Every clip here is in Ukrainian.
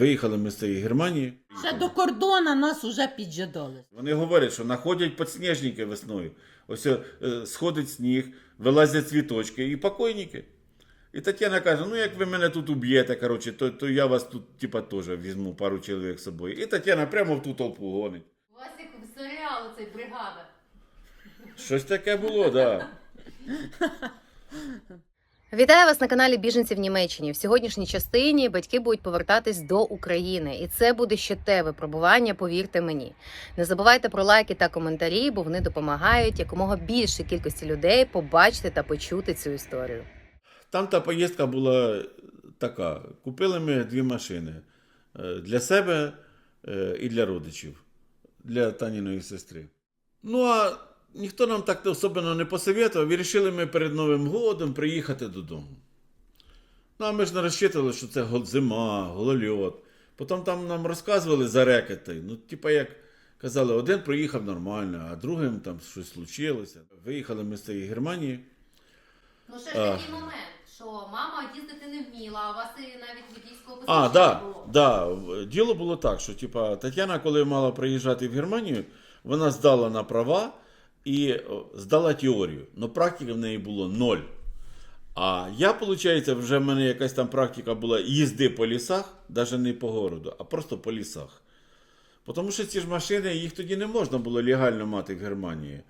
Виїхали ми з цієї Германії. Ще до кордона нас уже піджидали. Вони говорять, що знаходять підсніжники весною. Ось е, сходить сніг, вилазять цвіточки і покойники. І Тетяна каже: ну як ви мене тут уб'єте, коротше, то, то я вас тут типа, теж візьму пару чоловік з собою. І Тетяна прямо в ту толпу гонить. У вас як в серіалу цей бригада. Щось таке було, так. Да. Вітаю вас на каналі Біженці в Німеччині. В сьогоднішній частині батьки будуть повертатись до України, і це буде ще те випробування, повірте мені. Не забувайте про лайки та коментарі, бо вони допомагають якомога більшій кількості людей побачити та почути цю історію. Там та поїздка була така. Купили ми дві машини Е, для себе е, і для родичів, для Таніної сестри. Ну а ніхто нам так особливо не посоветував, і вирішили ми перед Новим годом приїхати додому. Ну, а ми ж не розчитували, що це зима, голольот. Потім там нам розказували за рекети. Ну, типа як казали, один проїхав нормально, а другим там щось случилося. Виїхали ми з цієї Германії. Ну ще ж А. такий момент, що мама їздити не вміла, а у вас і навіть водійського А, посвідчення да, було. да. Діло було так, що типа, Тетяна, коли мала приїжджати в Германію, вона здала на права і здала теорію. Но практики в неї було ноль. А я, виходить, вже в мене якась там практика була їзди по лісах, навіть не по городу, а просто по лісах. Тому що ці ж машини, їх тоді не можна було легально мати в Германії.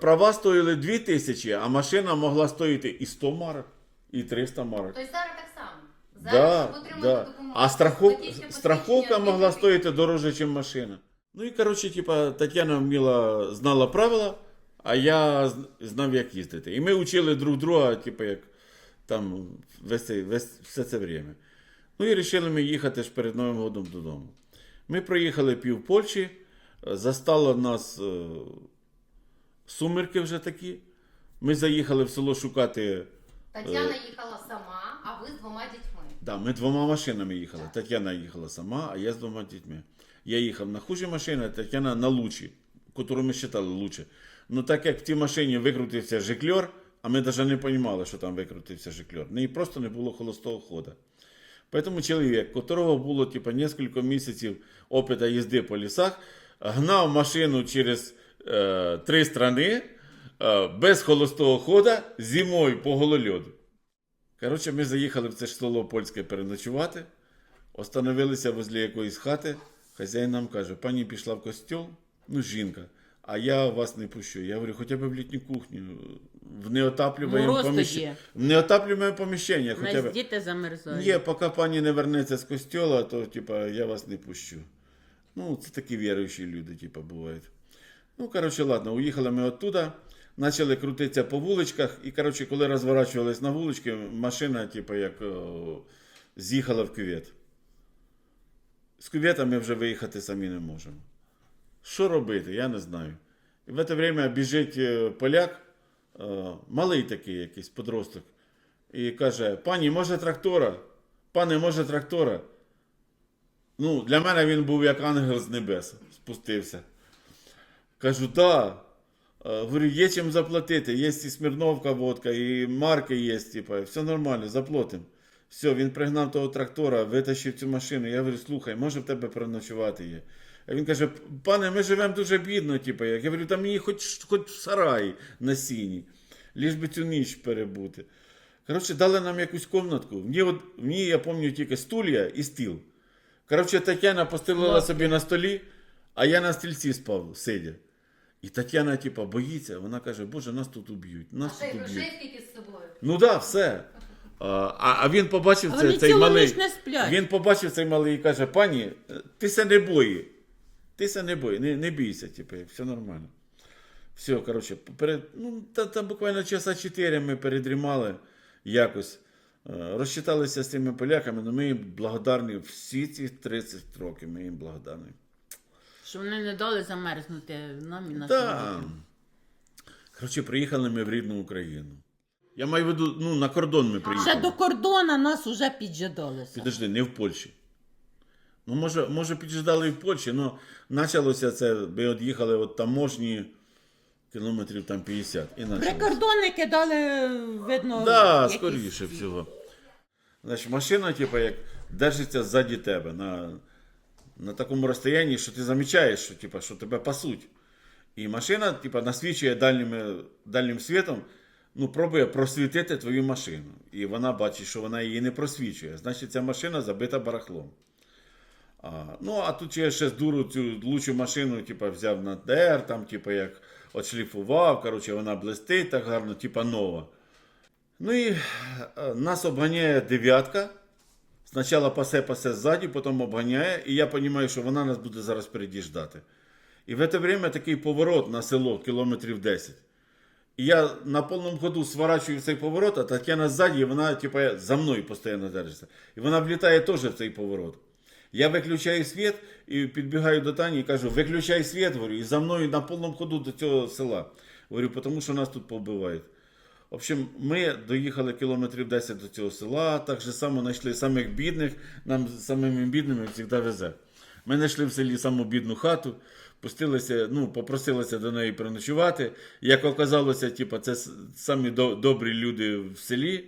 Права стоїли 2 тисячі, а машина могла стоїти і 100 марок, і 300 марок. Тобто зараз так само. Зараз, Да, да. допомогу, А страхов... страховка могла стоїти дороже, ніж машина. Ну і коротше, типа, Тетяна вміла, знала правила, а я знав, як їздити. І ми учили друг друга, типа, як там весь, весь, все це время. Ну і вирішили ми їхати ж перед Новим годом додому. Ми проїхали пів Польщі, е, застало нас е, сумерки вже такі. Ми заїхали в село шукати. Тетяна їхала сама, а ви з двома дітьми. Да, ми двома машинами їхали. Тетяна їхала сама, а я з двома дітьми. Я їхав на хужі машині, а Тетяна на лучі, яку ми вважали лучше. Ну так як в тій машині викрутився жикльор, а ми навіть не розуміли, що там викрутився жикльор. Неї просто не було холостого хода. Поэтому чоловік, которого було типа, несколько місяців опита їзди по лісах, гнав машину через е, три страни е, без холостого хода зимою по голольоду. Коротше, ми заїхали в це село польське переночувати, остановилися возле якоїсь хати. Хазяїн нам каже, пані пішла в костюм, ну жінка, а я вас не пущу. Я говорю, хоча б в літню кухню, в неотаплюваємо Мороз поміщення. тоді. В неотаплюємо поміщення, У хоча нас б. діти замерзають. Ні, поки пані не вернеться з костюла, то типа, я вас не пущу. Ну, це такі віруючі люди, типа, бувають. Ну, коротше, ладно, уїхали ми оттуда, почали крутитися по вуличках, і, коротше, коли розворачувались на вулички, машина, типа, як о, з'їхала в кювет. З кювета ми вже виїхати самі не можемо. Що робити, я не знаю. І в це время біжить е, поляк, е, малий такий якийсь подросток, і каже: пані, може трактора? Пане, може трактора? Ну, для мене він був як ангел з небес, спустився. Кажу, так. Говорю, є чим заплатити. Є і Смірновка водка, і марки є, типа, все нормально, заплатимо. Все, він пригнав того трактора, витащив цю машину. Я говорю, слухай, може в тебе переночувати є. А він каже, пане, ми живемо дуже бідно, типу, як. Я говорю, там мені хоч, хоч в сараї на сіні, ліж би цю ніч перебути. Коротше, дали нам якусь комнатку. В ній, от, в ній я пам'ятаю тільки стулья і стіл. Коротше, Тетяна постелила собі на столі, а я на стільці спав, сидя. І Тетяна, типа, боїться, вона каже, Боже, нас тут уб'ють. А Нас ще й тут уб'ють. грошей скільки з собою. Ну так, да, все. А, а він побачив А це, цей малий. не сплять. Він побачив цей малий і каже: пані, ти се не бої. Ти се не бої, не, не бійся, типу, все нормально. Все, коротше, перед, ну, та, там буквально часа 4 ми передрімали якось. Е, Розчиталися з цими поляками, але ми їм благодарні всі ці 30 років, ми їм благодарні. Що вони не дали замерзнути нам і нашим Так. дітям. Коротше, приїхали ми в рідну Україну. Я маю в виду, ну, на кордон ми приїхали. Ще до кордона нас уже піджидалися. Підожди, не в Польщі. Ну, може, може піджидали і в Польщі, але почалося це, ми от їхали от таможні кілометрів там 50. І почалося. Прикордонники дали, видно, Да, якісь- скоріше всього. Значить, машина, типу, як держиться ззаді тебе на, на такому розстоянні, що ти замічаєш, що, типа, що тебе пасуть. І машина типа, насвічує дальнім, дальнім світом, ну, пробує просвітити твою машину. І вона бачить, що вона її не просвічує. Значить, ця машина забита барахлом. А, ну, а тут я ще з дуру цю лучу машину, типа, взяв на ДР, там, типа, як отшліфував, коротше, вона блистить так гарно, типа нова. Ну і е, нас обганяє дев'ятка. Спочатку пасе-пасе ззаді, потім обганяє, і я розумію, що вона нас буде зараз впереді ждати. І в це время такий поворот на село кілометрів 10. І я на повному ходу сворачую цей поворот, а Тетяна ззаді, і вона типа, за мною постійно держиться. І вона влітає теж в цей поворот. Я виключаю світ і підбігаю до Тані і кажу, виключай світ, говорю, і за мною на повному ходу до цього села. Говорю, тому що нас тут побивають. В общем, ми доїхали кілометрів 10 до цього села, так же само знайшли самих бідних, нам самими бідними завжди везе. Ми знайшли в селі саму бідну хату, пустилися, ну, попросилися до неї переночувати. Як оказалося, типу, це самі до- добрі люди в селі.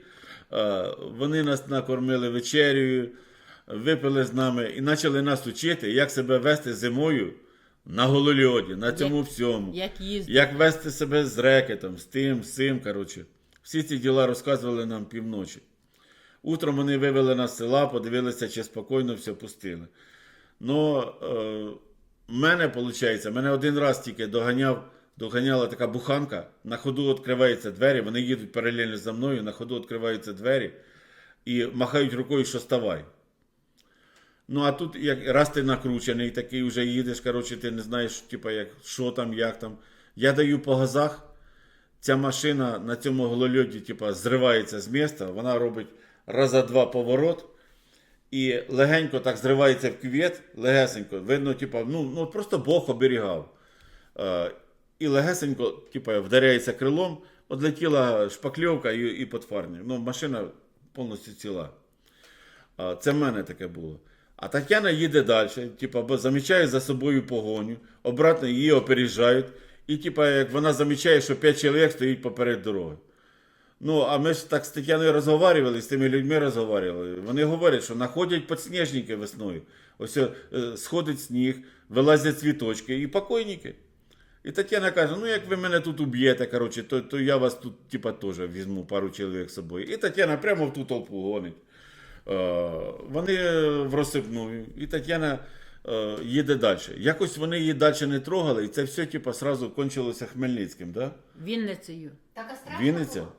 Вони нас накормили вечерю, випили з нами і почали нас учити, як себе вести зимою на голольоді, на цьому всьому. Як їздити. Як вести себе з рекетом, з тим, з цим, коротше. Всі ці діла розказували нам півночі. Утром вони вивели нас з села, подивилися, чи спокійно все пустили. Ну, е, мене, виходить, мене один раз тільки доганяв, доганяла така буханка, на ходу відкриваються двері, вони їдуть паралельно за мною, на ходу відкриваються двері і махають рукою, що ставай. Ну, а тут, як раз ти накручений, такий вже їдеш, коротше, ти не знаєш, типа, як, що там, як там. Я даю по газах, ця машина на цьому голольоді, типа, зривається з міста, вона робить раза два поворот і легенько так зривається в кювет, легесенько. Видно, типа, ну, ну просто Бог оберігав. Е, і легесенько, типа, вдаряється крилом, одлетіла шпакльовка і, і подфарник. Ну, машина повністю ціла. А, Це в мене таке було. А Тетяна їде далі, типа, бо замічає за собою погоню, обратно її опережають, і типа, як вона замічає, що п'ять чоловік стоїть поперед дороги. Ну, а ми ж так з Тетяною розговорювали, з тими людьми розговорювали. Вони говорять, що знаходять підсніжники весною. Ось е, сходить сніг, вилазять цвіточки і покойники. І Тетяна каже: ну як ви мене тут уб'єте, коротше, то, то я вас тут, типа, теж візьму пару чоловік з собою. І Тетяна прямо в ту толпу гонить. Е, вони в розсипну, і Тетяна е, їде далі. Якось вони її далі не трогали, і це все, типа, сразу кончилося Хмельницьким, да? Вінницею. Так а страшно Вінниця? було?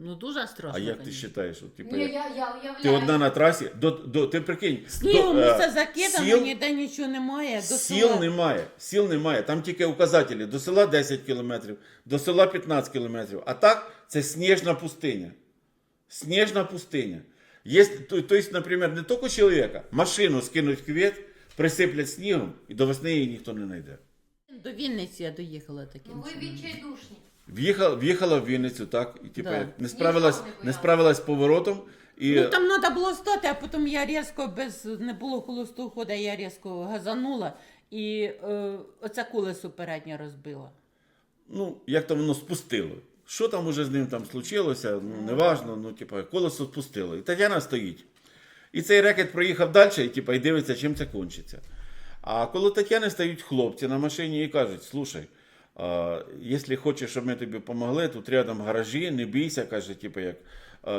Ну дуже страшно. А як ти конечно. вважаєш? От, типа, Ні, як- я, я уявляю. Ти одна на трасі, до, до, ти прикинь, Снігом до, е, усе закидано, сіл, ніде нічого немає. До сіл села. немає, сіл немає, там тільки указателі, до села 10 кілометрів, до села 15 кілометрів, а так це сніжна пустиня. Сніжна пустиня. Є, то, то есть, наприклад, не тільки чоловіка, машину скинуть в кювет, присиплять снігом, і до весни її ніхто не знайде. До Вінниці я доїхала таким Ну ви чином. відчайдушні. В'їхала, в'їхала в Вінницю, так, і типу, Да. не справилась, Нічого не не боялась. справилась з поворотом. І, Ну там треба було стати, а потім я різко без не було холостого хода, я різко газанула і е, оце колесо переднє розбила. ну, як то воно спустило. Що там уже з ним там случилося, ну, неважно, ну, типа, колесо спустило. І Тетяна стоїть. І цей рекет проїхав далі, і, типа, і дивиться, чим це кончиться. А коли Тетяни стають хлопці на машині і кажуть: слушай, якщо хочеш, щоб ми тобі допомогли, тут рядом гаражі, не бійся, каже, типу, як,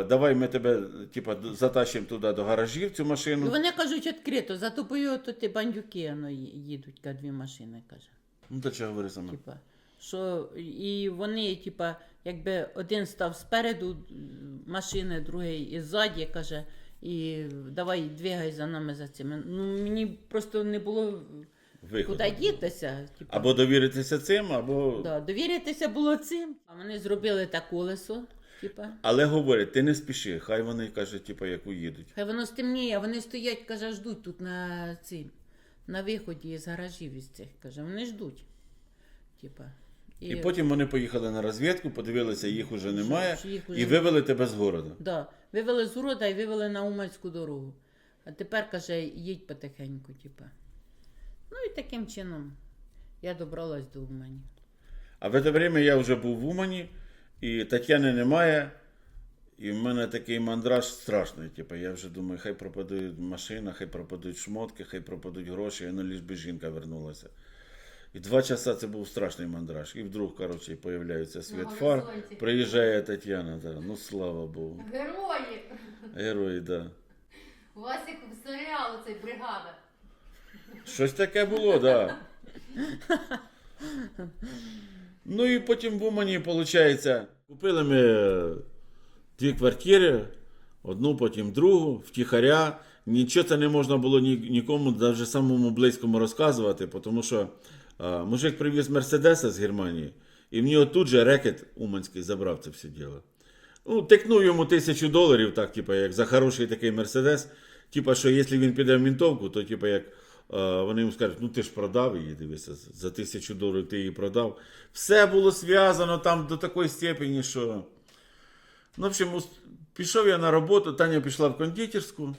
давай ми тебе типу, затащимо туди до гаражів цю І машину. вони кажуть відкрито, за тобою то ті бандюки воно, їдуть, ка дві машини, каже. Ну, то чого говори саме. Типа, що і вони, типа, якби один став спереду машини, другий і ззаді, каже, і давай двигай за нами за цими. Ну мені просто не було Виходу. куди дітися. Типа. Або довіритися цим, або. Да, довіритися було цим. А вони зробили те колесо, типа. Але говорять, ти не спіши, хай вони каже, типу, як уїдуть. Хай воно стемніє, а вони стоять, каже, ждуть тут на цим, на виході з гаражів із цих. Каже, вони ждуть. Типа. І потім вони поїхали на розвідку, подивилися, їх уже немає, що їх уже і вивели тебе з города. Да. Вивели з урода і вивели на Уманську дорогу. А тепер, каже, їдь потихеньку, типа. Ну і таким чином я добралась до Умані. А в це время я вже був в Умані, і Тетяни немає. І в мене такий мандраж страшний. Типу, я вже думаю, хай пропаде машина, хай пропадуть шмотки, хай пропадуть гроші, ну лиш би жінка вернулася. І два часа це був страшний мандраж. І вдруг, коротше, появляється світ фар, горизонті. приїжджає Тетяна. Да. Ну слава Богу. Герої! Герої, да. У вас як в серіалу цей бригада. Щось таке було, так. Да. Ну і потім в Умані, виходить, купили ми е, дві квартири, одну, потім другу, втіхаря. Нічого це не можна було нікому, навіть самому близькому розказувати, тому що а, мужик привіз Мерседеса з Германії, і в нього тут же рекет Уманський забрав це все діло. Ну, тикнув йому тисячу доларів, так, типу, як за хороший такий Мерседес. Типа, що якщо він піде в мінтовку, то типу, як е, вони йому скажуть, ну ти ж продав її, дивися, за тисячу доларів ти її продав. Все було зв'язано там до такої степені, що. Ну, в общем, пішов я на роботу, Таня пішла в кондитерську.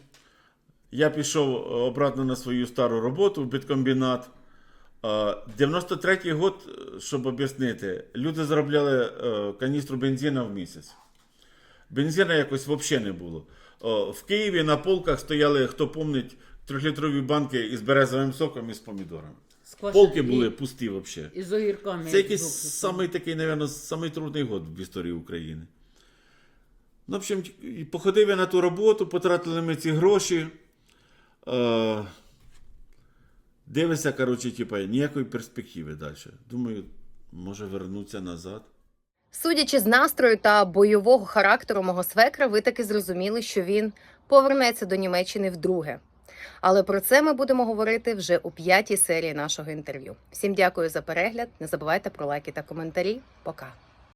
Я пішов е, обратно на свою стару роботу в біткомбінат. Е, 93-й год, е, щоб об'яснити, люди заробляли е, каністру бензина в місяць. Бензина якось взагалі не було. В Києві на полках стояли, хто помнить, трьохлітрові банки із березовим соком і з помідорами. Сквашені- Полки були пусті взагалі. І з огірками. Це якийсь самий такий, мабуть, самий трудний год в історії України. Ну, в общем, походив я на ту роботу, потратили ми ці гроші. Е, дивишся, коротше, типа, ніякої перспективи далі. Думаю, може вернуться назад. Судячи з настрою та бойового характеру мого свекра, ви таки зрозуміли, що він повернеться до Німеччини вдруге. Але про це ми будемо говорити вже у п'ятій серії нашого інтерв'ю. Всім дякую за перегляд. Не забувайте про лайки та коментарі. Пока.